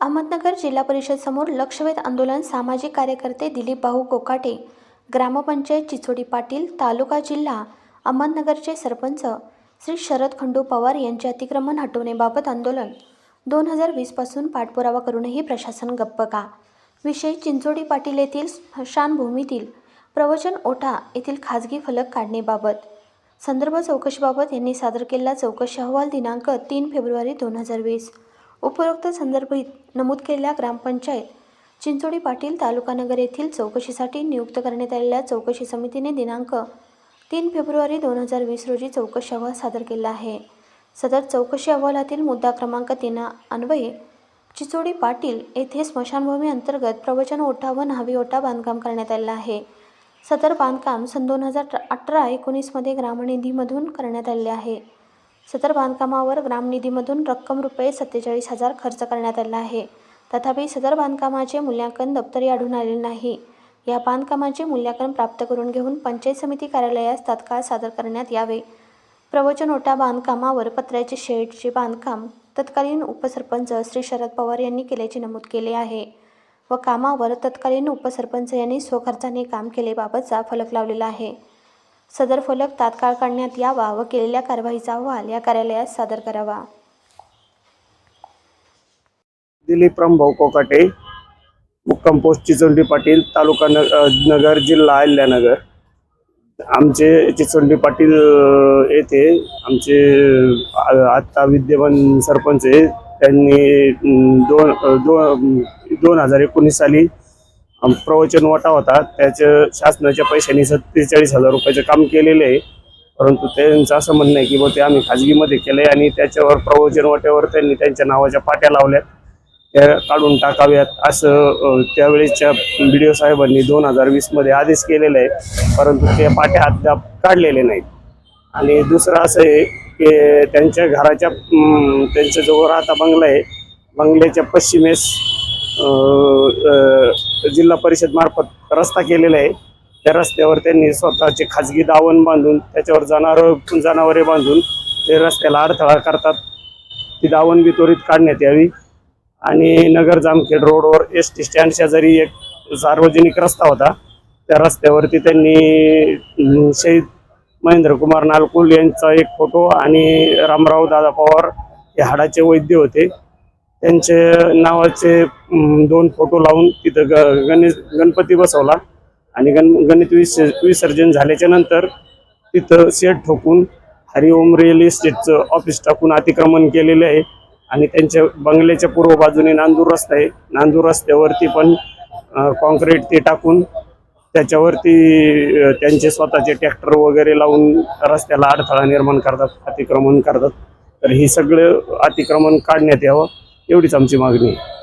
अहमदनगर जिल्हा परिषद समोर लक्षवेध आंदोलन सामाजिक कार्यकर्ते दिलीप भाऊ कोकाटे ग्रामपंचायत चिचोडी पाटील तालुका जिल्हा अहमदनगरचे सरपंच श्री शरद खंडू पवार यांचे अतिक्रमण हटवण्याबाबत आंदोलन. दोन हजार वीसपासून पाठपुरावा करूनही प्रशासन गप्प का विषय चिंचोडी पाटील येथील स्मशानभूमीतील प्रवचन ओठा येथील खाजगी फलक काढण्याबाबत. संदर्भ चौकशीबाबत यांनी सादर केलेला चौकशी अहवाल दिनांक तीन फेब्रुवारी दोन हजार वीस. उपरोक्त संदर्भित नमूद केलेल्या ग्रामपंचायत चिंचोडी पाटील तालुकानगर येथील चौकशीसाठी नियुक्त करण्यात आलेल्या चौकशी समितीने दिनांक तीन फेब्रुवारी दोन हजार वीस रोजी चौकशी अहवाल सादर केला आहे. सदर चौकशी अहवालातील मुद्दा क्रमांक तीन अन्वये चिचोडी पाटील येथे स्मशानभूमी अंतर्गत प्रवचन ओटा व न्हावी ओटा बांधकाम करण्यात आलेला आहे. सदर बांधकाम सन दोन हजार अठरा एकोणीसमध्ये ग्रामनिधीमधून करण्यात आले आहे. सदर बांधकामावर ग्रामनिधीमधून रक्कम रुपये सत्तेचाळीस हजार खर्च करण्यात आला आहे. तथापि सदर बांधकामाचे मूल्यांकन दप्तरी आढळून आलेले नाही. या बांधकामाचे मूल्यांकन प्राप्त करून घेऊन पंचायत समिती कार्यालयास तात्काळ सादर करण्यात यावे. प्रवचन ओटा बांधकामावर पत्र्याचे शेडचे बांधकाम तत्कालीन उपसरपंच श्री शरद पवार यांनी केल्याचे नमूद केले आहे व कामावर तत्कालीन उपसरपंच यांनी स्वखर्चाने काम केलेबाबतचा फलक लावलेला आहे. सदर फलक तात्काळ काढण्यात यावा व केलेल्या कारवाईचा अहवाल या कार्यालयात सादर करावा. दिलीप रामभाऊ कोकाटे मुक्काम पोस्ट चिचोंडी पाटील तालुका न नगर जिल्हा अहिल्यानगर. आमचे चिचोंडी पाटील येथे आमचे आत्ता विद्यमान सरपंच आहे त्यांनी दोन दोन दोन हजार एकोणीस साली प्रवचन वाटा होता. त्याच्या शासनाच्या पैशांनी सत्तेचाळीस हजार रुपयाचं काम केलेलं आहे. परंतु त्यांचं असं म्हणणं आहे की बुवा ते आम्ही खाजगीमध्ये केलं आहे आणि त्याच्यावर प्रवचन वाट्यावर त्यांनी त्यांच्या नावाच्या पाट्या लावल्यात. त्या काढून टाकाव्यात असं त्यावेळेसच्या बी डी ओ साहेबांनी दोन हजार वीसमध्ये आदेश केलेला आहे. परंतु त्या पाट्या अद्याप काढलेले नाहीत. आणि दुसरं असं आहे की त्यांच्या घराच्या अम, त्यांच्या जवळ राहता बंगला आहे. बंगल्याच्या पश्चिमेस जिल्हा परिषद मार्फत रस्ता केलेला आहे. त्या रस्त्यावर त्यांनी स्वतःचे खाजगी दावण बांधून त्याच्यावर जनावर जनावरे बांधून ते रस्त्याला अडथळा करतात. ती दावण बी त्वरित काढण्यात यावी. आणि नगर जामखेड रोडवर एस टी स्टँड शेजारी एक सार्वजनिक रस्ता होता. त्या रस्त्यावरती त्यांनी शहीद महेंद्र कुमार नालकुल यांचा एक फोटो आणि रामराव दादा पवार हे हाडाचे वैद्य होते. त्यांचे नावाचे दोन फोटो लावून तिथं ग गणेश गणपती बसवला. आणि गण गणित विस विसर्जन झाल्याच्यानंतर तिथं शेड ठोकून हरिओम रिअल इस्टेटचं ऑफिस टाकून अतिक्रमण केलेलं आहे. आणि त्यांच्या बंगल्याच्या पूर्व बाजूने नांदूर रस्ता आहे. नांदूर रस्त्यावरती पण कॉन्क्रीट ते टाकून त्याच्यावरती त्यांचे स्वतःचे ट्रॅक्टर वगैरे लावून रस्त्याला अडथळा निर्माण करतात अतिक्रमण करतात. तर हे सगळं अतिक्रमण काढण्यात यावं. एवढीच आमची मागणी आहे